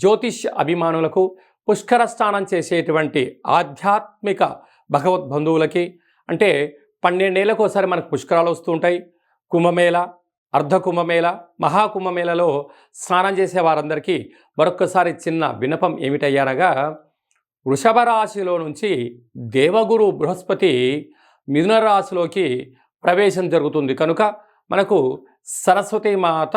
జ్యోతిష్ అభిమానులకు పుష్కర స్నానం చేసేటువంటి ఆధ్యాత్మిక భగవద్ బంధువులకి అంటే పన్నెండేళ్ళకు ఒకసారి మనకు పుష్కరాలు వస్తూ ఉంటాయి. కుంభమేళ అర్ధ కుంభమేళ మహాకుంభమేళలో స్నానం చేసే వారందరికీ మరొక్కసారి చిన్న వినపం ఏమిటయ్యారగా వృషభ రాశిలో నుంచి దేవగురు బృహస్పతి మిథున రాశిలోకి ప్రవేశం జరుగుతుంది. కనుక మనకు సరస్వతి మాత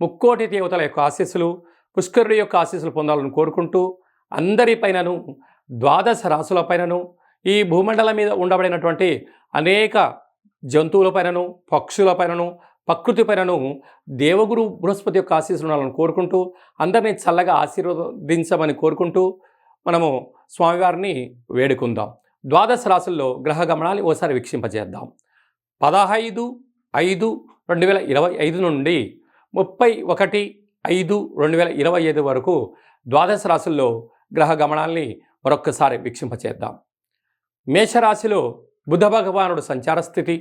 ముక్కోటి దేవతల యొక్క ఆశీస్సులు పుష్కరుడి యొక్క ఆశీస్సులు పొందాలని కోరుకుంటూ అందరిపైనను ద్వాదశ రాసులపైనను ఈ భూమండలం మీద ఉండబడినటువంటి అనేక జంతువులపైనను పక్షులపైనను ప్రకృతిపైనను దేవగురు బృహస్పతి యొక్క ఆశీస్సులు ఉండాలని కోరుకుంటూ అందరినీ చల్లగా ఆశీర్వదించమని కోరుకుంటూ మనము స్వామివారిని వేడుకుందాం. ద్వాదశ రాసుల్లో గ్రహ గమనాలు ఓసారి వీక్షింపజేద్దాం. పదహైదు ఐదు రెండు వేల ఇరవై ఐదు నుండి ముప్పై ఒకటి ఐదు రెండు వేల ఇరవై ఐదు వరకు ద్వాదశ రాశుల్లో గ్రహ గమనాల్ని మరొక్కసారి వీక్షింపచేద్దాం. మేషరాశిలో బుధ భగవానుడు సంచార స్థితి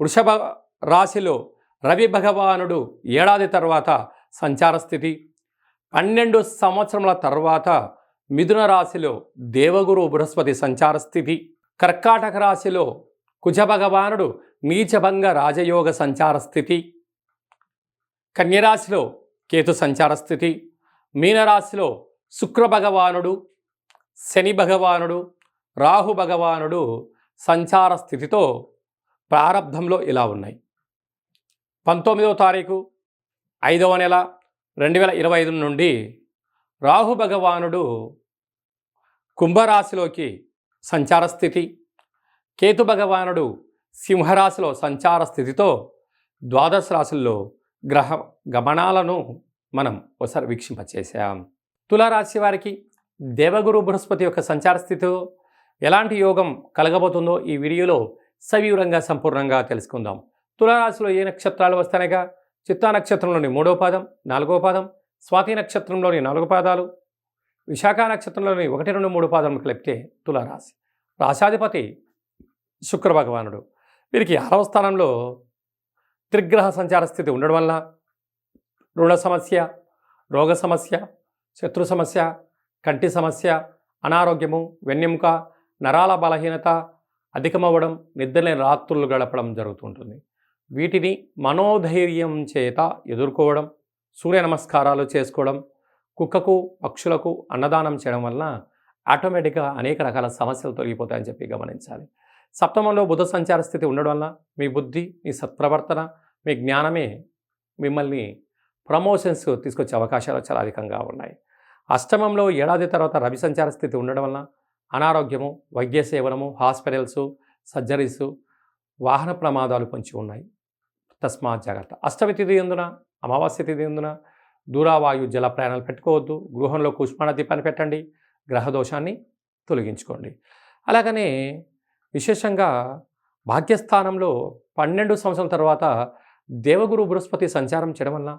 వృషభ రాశిలో రవి భగవానుడు ఏడాది తర్వాత సంచార స్థితి పన్నెండు సంవత్సరముల తర్వాత మిథున రాశిలో దేవగురు బృహస్పతి సంచార స్థితి కర్కాటక రాశిలో కుజ భగవానుడు నీచభంగ రాజయోగ సంచార స్థితి కన్యరాశిలో కేతు సంచార స్థితి మీనరాశిలో శుక్ర భగవానుడు శని భగవానుడు రాహు భగవానుడు సంచార స్థితితో ప్రారంభంలో ఇలా ఉన్నాయి. పంతొమ్మిదవ తారీఖు ఐదవ నెల రెండు వేల ఇరవై ఐదు నుండి రాహు భగవానుడు కుంభరాశిలోకి సంచార స్థితి కేతు భగవానుడు సింహరాశిలో సంచార స్థితితో ద్వాదశ రాశుల్లో గ్రహ గమనాలను మనం ఒకసారి వీక్షింపచేసాం. తులారాశి వారికి దేవగురు బృహస్పతి యొక్క సంచార స్థితితో ఎలాంటి యోగం కలగబోతుందో ఈ వీడియోలో సవివరంగా సంపూర్ణంగా తెలుసుకుందాం. తులారాశిలో ఏ నక్షత్రాలు వస్తాయిగా చిత్తా నక్షత్రంలోని మూడో పాదం నాలుగో పాదం స్వాతి నక్షత్రంలోని నాలుగు పాదాలు విశాఖ నక్షత్రంలోని ఒకటి రెండు మూడు పాదములు కలిపితే తులారాశి. రాశాధిపతి శుక్ర భగవానుడు. వీరికి ఆరవ స్థానంలో త్రిగ్రహ సంచార స్థితి ఉండడం వల్ల రుణ సమస్య రోగ సమస్య శత్రు సమస్య కంటి సమస్య అనారోగ్యము వెన్నెముక నరాల బలహీనత అధికమవ్వడం నిద్రలేని రాత్రులు గడపడం జరుగుతుంటుంది. వీటిని మనోధైర్యం చేత ఎదుర్కోవడం సూర్య నమస్కారాలు చేసుకోవడం కుక్కకు పక్షులకు అన్నదానం చేయడం వలన ఆటోమేటిక్గా అనేక రకాల సమస్యలు తొలగిపోతాయని చెప్పి గమనించాలి. సప్తమంలో బుధ సంచార స్థితి ఉండడం వల్ల మీ బుద్ధి మీ సత్ప్రవర్తన మీ జ్ఞానమే మిమ్మల్ని ప్రమోషన్స్ తీసుకొచ్చే అవకాశాలు చాలా అధికంగా ఉన్నాయి. అష్టమంలో ఏడాది తర్వాత రవి సంచార స్థితి ఉండడం వల్ల అనారోగ్యము వైద్య సేవనము హాస్పిటల్స్ సర్జరీసు వాహన ప్రమాదాలు పొంచి ఉన్నాయి. తస్మాత్ జాగ్రత్త. అష్టమి తిథి ఎందున అమావాస్య తిథి ఎందున దూరావాయు జల ప్రయాణాలు పెట్టుకోవద్దు. గృహంలో కుష్మాణ దీపాన్ని పెట్టండి గ్రహదోషాన్ని తొలగించుకోండి. అలాగనే విశేషంగా భాగ్యస్థానంలో పన్నెండు సంవత్సరాల తర్వాత దేవగురు బృహస్పతి సంచారం చేయడం వల్ల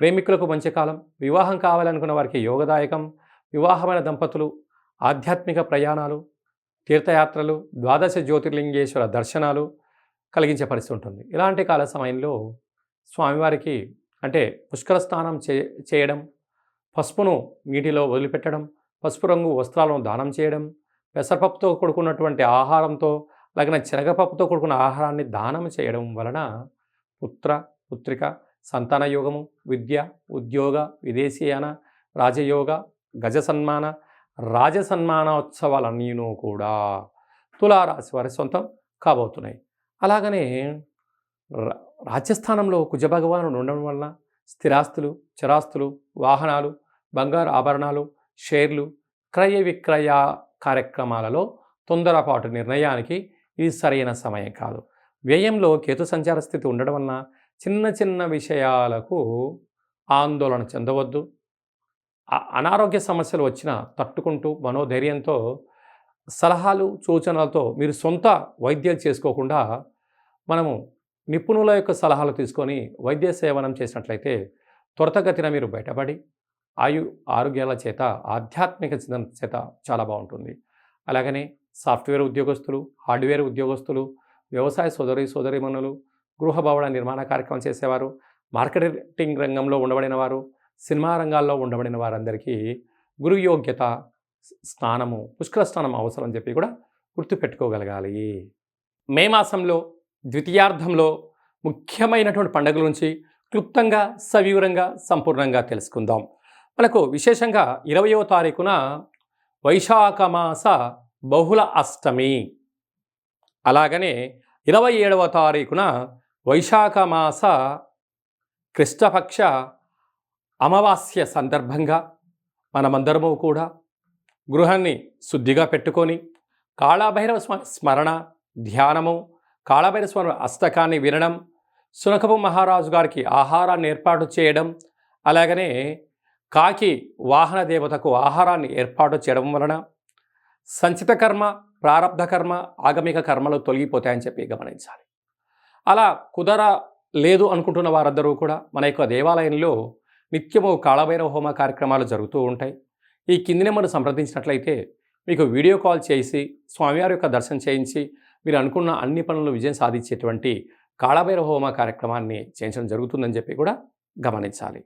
ప్రేమికులకు మంచి కాలం వివాహం కావాలనుకున్న వారికి యోగదాయకం వివాహమైన దంపతులు ఆధ్యాత్మిక ప్రయాణాలు తీర్థయాత్రలు ద్వాదశ జ్యోతిర్లింగేశ్వర దర్శనాలు కలిగించే పరిస్థితి ఉంటుంది. ఇలాంటి కాల సమయంలో స్వామివారికి అంటే పుష్కర స్నానం చే చేయడం పసుపును నీటిలో వదిలిపెట్టడం పసుపు రంగు వస్త్రాలను దానం చేయడం పెసరపప్పుతో కూడుకున్నటువంటి ఆహారంతో అలాగే శనగపప్పుతో కూడుకున్న ఆహారాన్ని దానం చేయడం వలన పుత్ర పుత్రిక సంతాన యోగము విద్య ఉద్యోగ విదేశీయాన రాజయోగ గజ సన్మాన రాజ సన్మానోత్సవాలన్నీను కూడా తులారాశి వారి సొంతం కాబోతున్నాయి. అలాగనే రా- రాజ్యస్థానంలో కుజభగవానుడు ఉండడం వలన స్థిరాస్తులు చరాస్తులు వాహనాలు బంగారు ఆభరణాలు షేర్లు క్రయ విక్రయ కార్యక్రమాలలో తొందరపాటు నిర్ణయానికి ఇది సరైన సమయం కాదు. వ్యయంలో కేతు సంచార స్థితి ఉండడం వలన చిన్న చిన్న విషయాలకు ఆందోళన చెందవద్దు. అనారోగ్య సమస్యలు వచ్చినా తట్టుకుంటూ మనోధైర్యంతో సలహాలు సూచనలతో మీరు సొంత వైద్యం చేసుకోకుండా మనము నిపుణుల యొక్క సలహాలు తీసుకొని వైద్య సేవనం చేసినట్లయితే త్వరతగతిన మీరు బయటపడి ఆయు ఆరోగ్యాల చేత ఆధ్యాత్మిక చింతన చేత చాలా బాగుంటుంది. అలాగనే సాఫ్ట్వేర్ ఉద్యోగస్తులు హార్డ్వేర్ ఉద్యోగస్తులు వ్యవసాయ సోదరి సోదరిమణులు గృహ భవన నిర్మాణ కార్యక్రమం చేసేవారు మార్కెటింగ్ రంగంలో ఉండబడిన వారు సినిమా రంగాల్లో ఉండబడిన వారందరికీ గురు యోగ్యత స్నానము పుష్కర స్నానం అవసరం అని చెప్పి కూడా గుర్తుపెట్టుకోగలగాలి. మే మాసంలో ద్వితీయార్థంలో ముఖ్యమైనటువంటి పండుగల నుంచి క్లుప్తంగా సవివరంగా సంపూర్ణంగా తెలుసుకుందాం. మనకు విశేషంగా ఇరవయో తారీఖున వైశాఖ మాస బహుళ అష్టమి. అలాగనే ఇరవై ఏడవ తారీఖున వైశాఖ మాస కృష్ణపక్ష అమావాస్య సందర్భంగా మనమందరము కూడా గృహాన్ని శుద్ధిగా పెట్టుకొని కాళభైరవ స్మ స్మరణ ధ్యానము కాళభైరవ స్మరణ అష్టకాన్ని వినడం సునకపు మహారాజు గారికి ఆహారాన్ని ఏర్పాటు చేయడం అలాగనే కాకి వాహన దేవతకు ఆహారాన్ని ఏర్పాటు చేయడం వలన సంచిత కర్మ ప్రారబ్ధ కర్మ ఆగమిక కర్మలు తొలగిపోతాయని చెప్పి గమనించాలి. అలా కుదర లేదు అనుకుంటున్న వారందరూ కూడా మన యొక్క దేవాలయంలో నిత్యము కాళభైరవ హోమ కార్యక్రమాలు జరుగుతూ ఉంటాయి. ఈ కింది నెంబర్ను సంప్రదించినట్లయితే మీకు వీడియో కాల్ చేసి స్వామివారి యొక్క దర్శనం చేయించి మీరు అనుకున్న అన్ని పనులు విజయం సాధించేటువంటి కాళభైరవ హోమ కార్యక్రమాన్ని చేయించడం జరుగుతుందని చెప్పి కూడా గమనించాలి.